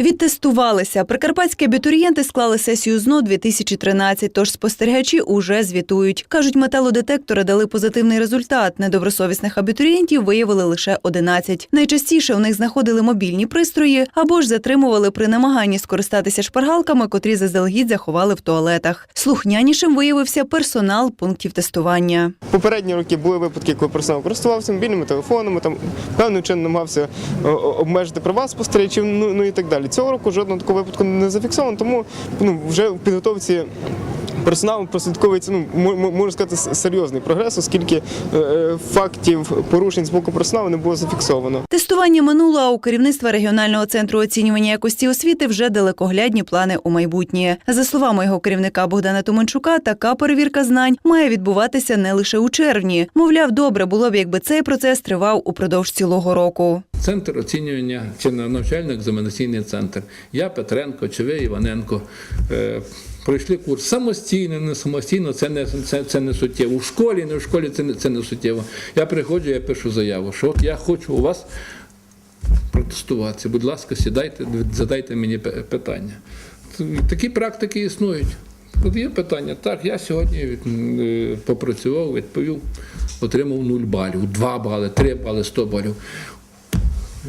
Відтестувалися. Прикарпатські абітурієнти склали сесію ЗНО 2013, тож спостерігачі уже звітують. Кажуть, металодетектори дали позитивний результат. Недобросовісних абітурієнтів виявили лише 11. Найчастіше у них знаходили мобільні пристрої або ж затримували при намаганні скористатися шпаргалками, котрі заздалегідь заховали в туалетах. Слухнянішим виявився персонал пунктів тестування. Попередні роки були випадки, коли персонал користувався мобільними телефонами, там певним чином намагався о, о, обмежити права спостерігачів, ну, ну і так далі. Цього року жодного такого випадку не зафіксовано, тому ну, вже в підготовці. Персоналом прослідковується, ну мо- мо- можна сказати, серйозний прогрес, оскільки е, е, фактів порушень з боку персоналу не було зафіксовано. Тестування минуло, а у керівництва регіонального центру оцінювання якості освіти вже далекоглядні плани у майбутнє. За словами його керівника Богдана Туманчука, така перевірка знань має відбуватися не лише у червні. Мовляв, добре було б, якби цей процес тривав упродовж цілого року. Центр оцінювання чи на навчально-екзаменаційний центр. Я Петренко, чи ви Іваненко. Пройшли курс самостійно, не самостійно, це не, це, це не суттєво. У школі, не в школі це не, це не суттєво. Я приходжу, я пишу заяву, що от я хочу у вас протестуватися. Будь ласка, сідайте, задайте мені питання. Такі практики існують. От є питання. Так, я сьогодні е, попрацював, відповів, отримав 0 балів, 2 бали, 3 бали, 100 балів.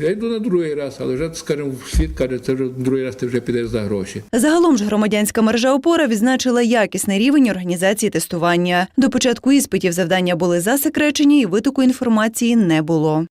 Я йду на другий раз, але вже, скажімо, світ каже, це вже другий раз ти вже підеш за гроші. Загалом ж громадянська мережа опора відзначила якісний рівень організації тестування. До початку іспитів завдання були засекречені і витоку інформації не було.